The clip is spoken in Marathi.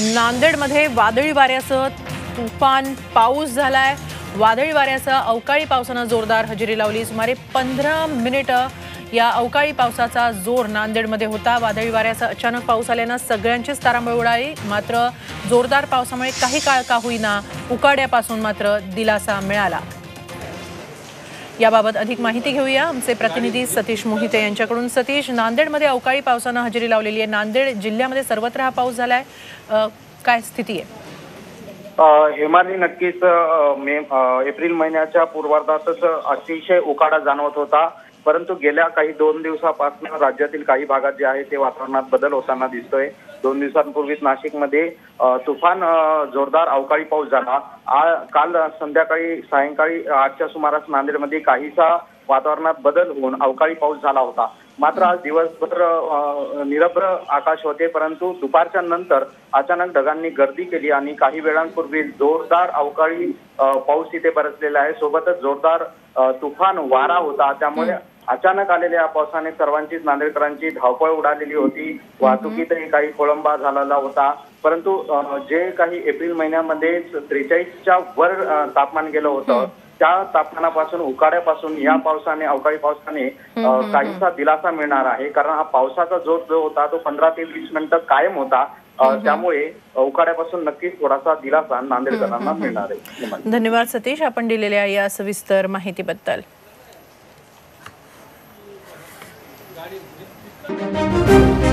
नांदेडमध्ये वादळी वाऱ्यासह तुफान पाऊस झालाय. वादळी वाऱ्यासह अवकाळी पावसानं जोरदार हजेरी लावली. सुमारे पंधरा मिनिटं या अवकाळी पावसाचा जोर नांदेडमध्ये होता. वादळी वाऱ्याचा अचानक पाऊस आल्यानं सगळ्यांचीच तारांबळ उडाली. मात्र जोरदार पावसामुळे काही काळ का होईना उकाड्यापासून मात्र दिलासा मिळाला. याबाबत अधिक माहिती घेऊया. आमचे प्रतिनिधी सतीश मोहिते यांच्याकडून. सतीश नांदेडमध्ये अवकाळी पावसानं हजेरी लावलेली आहे. नांदेड जिल्ह्यामध्ये सर्वत्र हा पाऊस झालाय. काय स्थिती आहे? अ, हेमाली नक्कीच मे एप्रिल महिन्याच्या पूर्वार्धातच अतिशय उकाडा जाणवत होता. परंतु गेल्या काही दोन दिवसापासून राज्यातील काही भागात जे आहे ते वातावरणात बदल होताना दिसतोय. दोन दिवसांपूर्वीच नाशिकमध्ये तुफान जोरदार अवकाळी पाऊस झाला. आ- काल संध्याकाळी सायंकाळी आठच्या सुमारास नांदेडमध्ये काहीसा वातावरणात बदल होऊन अवकाळी पाऊस झाला होता. मात्र आज दिवसभर निरभ्र आकाश होते परंतु दुपारच्या नंतर अचानक ढगांनी गर्दी केली आणि काही वेळांपूर्वी जोरदार अवकाळी पाऊस इथे बरसलेला आहे. सोबतच जोरदार तुफान वारा होता. त्यामुळे अचानक आलेल्या या पावसाने सर्वांचीच नांदेडकरांची धावपळ उडालेली होती. वाहतुकीतही काही खोळंबा झालेला होता. परंतु जे काही एप्रिल महिन्यामध्ये त्रेचाळीसच्या वर तापमान गेलं होतं त्या तापमानापासून उकाड्यापासून या पावसाने अवकाळी पावसाने काहीसा दिलासा मिळणार आहे. कारण हा पावसाचा जोर जो होता तो पंधरा ते वीस मिनिटं कायम होता. त्यामुळे उकाड्यापासून नक्कीच थोडासा दिलासा नांदेडकरांना मिळणार आहे. धन्यवाद सतीश. आपण दिलेल्या या सविस्तर माहितीबद्दल. गाड़ी